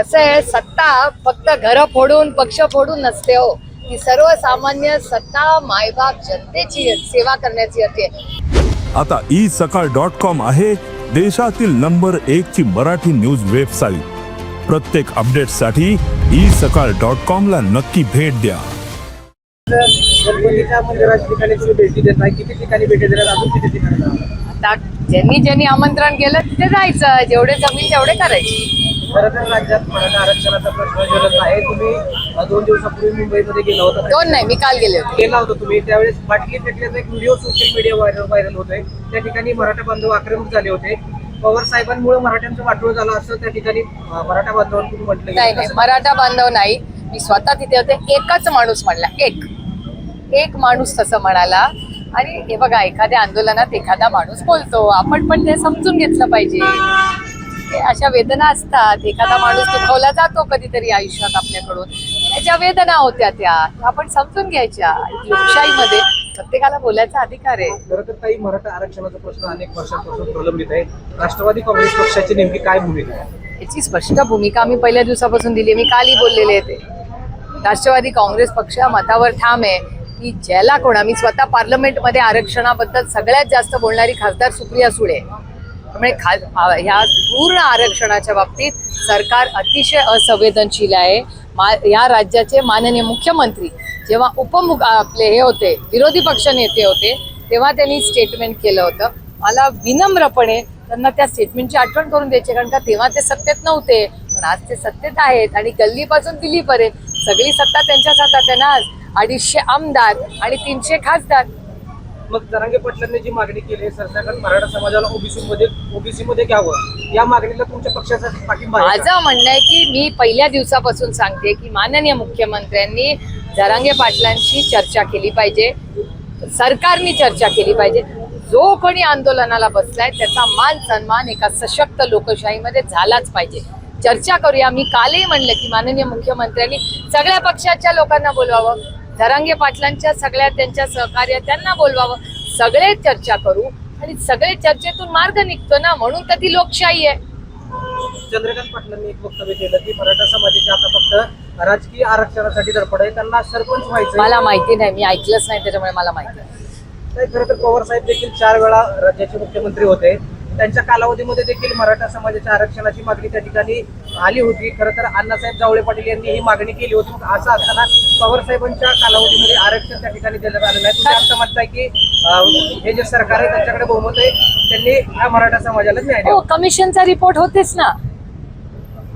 कसं आहे सत्ता फक्त घर फोडून पक्ष फोडून नसते हो. ती सर्वसामान्य सत्ता मायबाप जनतेची सेवा करण्याची असते आता ई सकाळ डॉट कॉम आहे देशातील नंबर एक ची मराठी न्यूज वेबसाईट. प्रत्येक अपडेटसाठी ई सकाळ डॉट कॉम ला नक्की भेट द्या? आता ज्यांनी ज्यांनी आमंत्रण केलं तिथे जायचं. जेवढे जमीन तेवढे करायचे. खरं तर राज्यात मराठा आरक्षणाचा प्रश्न ज्वलत आहे तुम्ही दोन दिवसापूर्वी मुंबईमध्ये गेला होता. दोन नाही मी काल गेले होते. गेला होता तुम्ही. त्यावेळेस बाटली फेकल्याचा एक video social media viral viral होतोय. त्या ठिकाणी मराठा बांधव आक्रमक झाले होते. पवार साहेबांमुळे मराठ्यांचं वाटोळ झालं असं त्या ठिकाणी मराठा बांधवांकडून म्हटलं नाही. नाही मराठा बांधव नाही. मी स्वतः तिथे होते. एकच माणूस म्हणला एक. एक माणूस तसं म्हणाला. आणि हे बघा एखाद्या आंदोलनात एखादा माणूस बोलतो. आपण पण ते समजून घेतलं पाहिजे. अशा वेदना असतात एखादा माणूस दुखवला जातो कधीतरी आयुष्यात आपल्याकडून. त्याच्या वेदना होत्या त्या. आपण समजून घ्यायच्या. लोकशाहीमध्ये प्रत्येकाला बोलायचा अधिकार आहे. खरं तर काही मराठा आरक्षणाचा प्रश्न अनेक वर्षांपासून प्रलंबित आहे. राष्ट्रवादी काँग्रेस पक्षाची नेमकी काय भूमिका आहे? याची स्पष्ट भूमिका मी पहिल्या दिवसापासून दिली मी कालही बोललेले ते. राष्ट्रवादी काँग्रेस पक्ष मतावर ठाम आहे. की ज्याला कोणा मी स्वतः पार्लमेंटमध्ये आरक्षणाबद्दल सगळ्यात जास्त बोलणारी खासदार सुप्रिया सुळे. त्यामुळे खा ह्या पूर्ण आरक्षणाच्या बाबतीत सरकार अतिशय असंवेदनशील आहे. मा या राज्याचे माननीय मुख्यमंत्री जेव्हा उपमुख आपले हे होते विरोधी पक्ष नेते होते तेव्हा त्यांनी स्टेटमेंट केलं होतं. मला विनम्रपणे त्यांना त्या स्टेटमेंटची आठवण करून द्यायची कारण का तेव्हा ते सत्तेत नव्हते पण आज ते सत्तेत आहेत आणि गल्लीपासून दिल्लीपर्यंत सगळी सत्ता त्यांच्याच हातात आहे ना आज. अडीचशे आमदार आणि तीनशे खासदार मग जरांगे पाटलांनी जी मागणी केली आहे सरसकट मराठा समाजाला ओबीसी मध्ये ओबीसी मध्ये घ्यावं या मागणीला तुमच्या पक्षाचा पाठिंबा आहे का? माझं म्हणणं आहे की मी पहिल्या दिवसापासून सांगते की माननीय मुख्यमंत्र्यांनी जरांगे पाटलांशी चर्चा केली पाहिजे सरकारनी चर्चा केली पाहिजे. जो कोणी आंदोलनाला बसलाय त्याचा मान सन्मान एका सशक्त लोकशाहीमध्ये झालाच पाहिजे. चर्चा करूया. मी कालही म्हणलं की माननीय मुख्यमंत्र्यांनी सगळ्या पक्षाच्या लोकांना बोलवावं. जरांगे पाटलांच्या सगळ्या त्यांच्या सहकार्य त्यांना बोलवावं सगळे चर्चा करू आणि सगळे चर्चेतून मार्ग निघतो ना म्हणून तर ती लोकशाही आहे. चंद्रकांत पाटलांनी एक वक्तव्य केलं की मराठा समाजाचे आता फक्त राजकीय आरक्षणासाठी धडपड आहे त्यांना सरपंच व्हायचं मला माहिती नाही मी ऐकलंच नाही त्याच्यामुळे मला माहिती नाही. खरं तर पवार साहेब देखील चार वेळा राज्याचे मुख्यमंत्री होते. त्यांच्या कालावधीमध्ये देखील मराठा समाजाच्या आरक्षणाची मागणी त्या ठिकाणी आली होती. खरं तर अण्णासाहेब जावळे पाटील यांनी ही मागणी केली होती. मग असं असताना पवार साहेबांच्या कालावधीमध्ये आरक्षण त्या ठिकाणी देण्यात आलेलं आहे तुम्ही असं म्हणताय की हे जे सरकार आहे त्यांच्याकडे बहुमत आहे. त्यांनी या मराठा समाजाला न्याय हो कमिशनचा रिपोर्ट होतेच ना.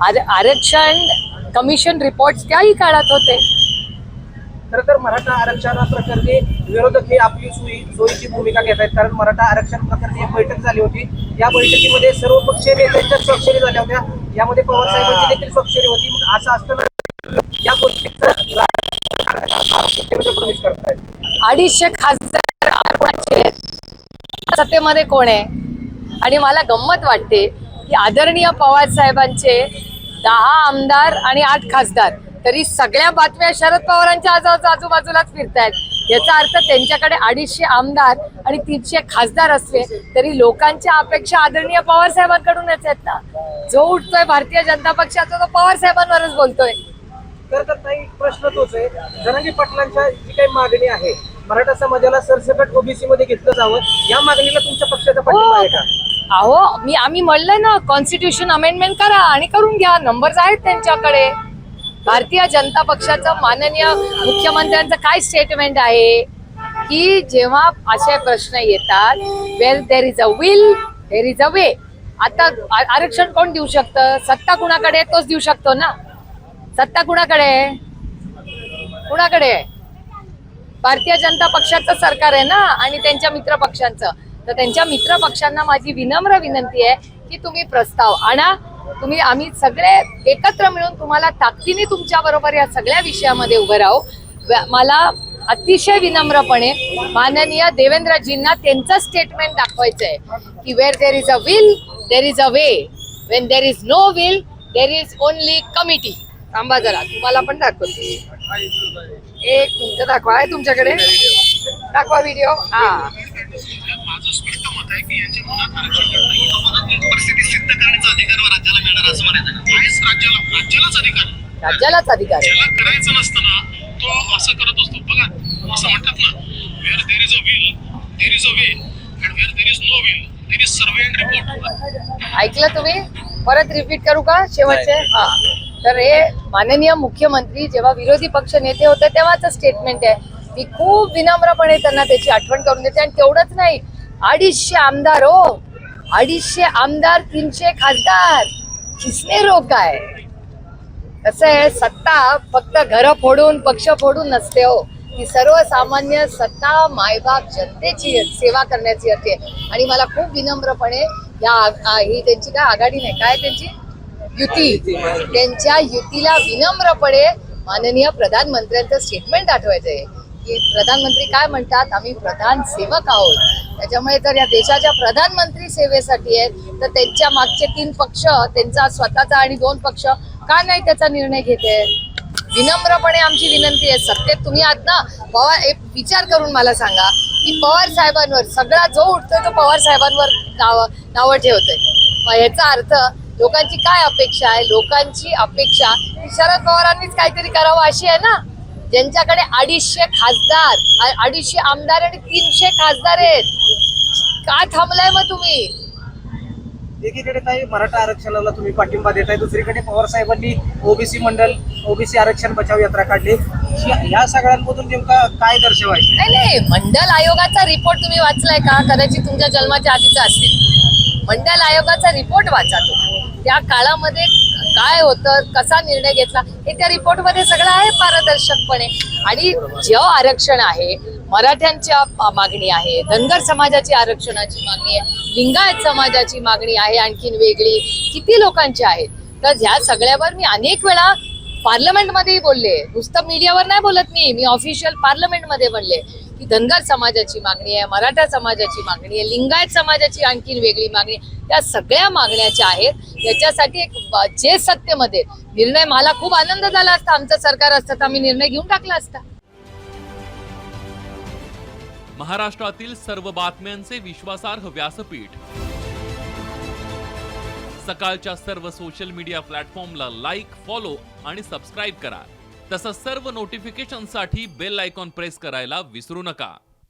आर- आरक्षण कमिशन रिपोर्ट त्याही काळात होते. खरं तर मराठा आरक्षणाप्रकरणी विरोधक हे आपली सोयी सोयीची भूमिका घेत आहेत. कारण मराठा आरक्षण प्रकरणी एक बैठक झाली होती. या बैठकीमध्ये सर्व पक्षीय नेत्यांच्या स्वाक्षरी झाल्या होत्या. यामध्ये पवार साहेबांची देखील स्वाक्षरी होती. मग असं असताना या गोष्टीचा प्रवेश करतायत अडीचशे खासदार सत्तेमध्ये कोण आहे? आणि मला गंमत वाटते की आदरणीय पवार साहेबांचे दहा आमदार आणि आठ खासदार तरी सगळ्या बातम्या शरद पवारांच्या आजू आजूबाजूलाच फिरतायत. याचा अर्थ त्यांच्याकडे अडीचशे आमदार आणि तीनशे खासदार असले तरी लोकांच्या अपेक्षा आदरणीय पवार साहेबांकडूनच आहेत ना. जो उठतोय भारतीय जनता पक्षाचा तो पवार साहेबांवरच बोलतोय. तर प्रश्न तोच आहे. जनांगी पाटलांच्या जी काही मागणी आहे मराठा समाजाला सरसकट ओबीसी मध्ये घेतलं जावं या मागणीला तुमच्या पक्षाचा पाठिंबा आहे का? अहो मी आम्ही म्हणलंय ना कॉन्स्टिट्यूशन अमेंडमेंट करा आणि करून घ्या. नंबर्स आहेत त्यांच्याकडे. भारतीय जनता पक्षाचं माननीय मुख्यमंत्र्यांचं काय स्टेटमेंट आहे? की जेव्हा असे प्रश्न येतात where there is a will there is a way आता आरक्षण कोण देऊ शकतं? सत्ता कुणाकडे? आहे, तोच देऊ शकतो ना. सत्ता कुणाकडे? आहे कुणाकडे? आहे भारतीय जनता पक्षाचं सरकार आहे ना आणि त्यांच्या मित्र पक्षांचं. तर त्यांच्या मित्र पक्षांना माझी विनम्र विनंती आहे की तुम्ही प्रस्ताव आणा. तुम्ही आम्ही सगळे एकत्र मिळून तुम्हाला ताकदीने तुमच्या बरोबर या सगळ्या विषयामध्ये उभं राहू. मला अतिशय विनम्रपणे माननीय देवेंद्रजींना त्यांचं स्टेटमेंट दाखवायचं आहे की where there is a will there is a way when there is no will there is only committee थांबा जरा तुम्हाला पण दाखवते. एक मिनिट दाखवा आहे तुमच्याकडे? दाखवा व्हिडिओ हा. आहे की यांच्या मनात आरक्षण नाही परिस्थिती सिद्ध करण्याचा अधिकार व राज्याला मिळणार असं म्हणायचं आहेच राज्याला राज्यालाच अधिकार आहे. राज्यालाच अधिकार आहे. ज्याला करायचं नसतं ना तो असं करत असतो. बघा असं म्हणतात ना where there is a will there is a way and where there is no will there is survey and report ऐकलं तुम्ही? परत रिपीट करू का शेवटचे? हा. तर हे माननीय मुख्यमंत्री जेव्हा विरोधी पक्ष नेते होते तेव्हाच स्टेटमेंट आहे. मी खूप विनम्रपणे त्यांना त्याची आठवण करून देते. आणि तेवढंच नाही अडीचशे आमदार हो. अडीचशे आमदार तीनशे खासदार. किसने रोग काय? कसं आहे? सत्ता फक्त घर फोडून पक्ष फोडून नसते हो. ती सर्वसामान्य सत्ता मायबाप जनतेची सेवा करण्याची असते आणि मला खूप विनम्रपणे या ही त्यांची काय आघाडी नाही. काय त्यांची? युती. त्यांच्या युतीला विनम्रपणे माननीय प्रधानमंत्र्यांचं स्टेटमेंट आठवायचं आहे की प्रधानमंत्री काय म्हणतात आम्ही प्रधान सेवक आहोत. त्याच्यामुळे जर या देशाच्या प्रधानमंत्री सेवेसाठी आहेत तर त्यांच्या मागचे तीन पक्ष त्यांचा स्वतःचा आणि दोन पक्ष का नाही त्याचा निर्णय घेते? विनम्रपणे आमची विनंती आहे सत्तेत तुम्ही आहात ना? पवार एक विचार करून मला सांगा की पवार साहेबांवर सगळा जो उठतोय तो पवार साहेबांवर नाव नावं ठेवतोय. मग याचा अर्थ लोकांची काय अपेक्षा आहे? लोकांची अपेक्षा शरद पवारांनीच काहीतरी करावं अशी आहे ना? ज्यांच्याकडे अडीचशे खासदार अडीचशे आमदार आणि तीनशे खासदार आहेत. का थांबलाय मग तुम्ही? एकीकडे काही मराठा आरक्षणाला तुम्ही पाठिंबा देताय दुसरीकडे पवार साहेबांनी ओबीसी मंडल ओबीसी आरक्षण बचाव यात्रा काढली. ह्या सगळ्यांमधून नेमका काय दर्शवायचं? नाही नाही मंडल आयोगाचा रिपोर्ट तुम्ही वाचलाय का? कदाचित तुमच्या जन्माच्या आधीचा असेल. मंडल आयोगाचा रिपोर्ट वाचा तुम्ही. त्या काळामध्ये काय होतं? कसा निर्णय घेतला? हे त्या रिपोर्टमध्ये सगळं आहे पारदर्शकपणे. आणि जे आरक्षण आहे मराठ्यांच्या मागणी आहे. धनगर समाजाची आरक्षणाची मागणी आहे. लिंगायत समाजाची मागणी आहे आणखीन वेगळी. किती लोकांची आहेत तर ह्या सगळ्यावर मी अनेक वेळा पार्लमेंटमध्येही बोलले. नुसतं मीडियावर नाही बोलत मी. मी ऑफिशियल पार्लमेंटमध्ये बोलले की धनगर समाजाची मागणी आहे मराठा समाजाची मागणी आहे लिंगायत समाजाची आणखीन वेगळी मागणी त्या सगळ्या मागण्याच्या आहेत याच्यासाठी एक जे सत्तेमध्ये निर्णय मला खूप आनंद झाला असता. आमचं सरकार असतं तर आम्ही निर्णय घेऊन टाकला असता. महाराष्ट्रातील सर्व बातम्यांचे विश्वासार्ह व्यासपीठ. सकाळच्या सर्व सोशल मीडिया प्लॅटफॉर्मला लाईक फॉलो आणि सबस्क्राईब करा. तसंच सर्व नोटिफिकेशनसाठी बेल आयकॉन प्रेस करायला विसरू नका.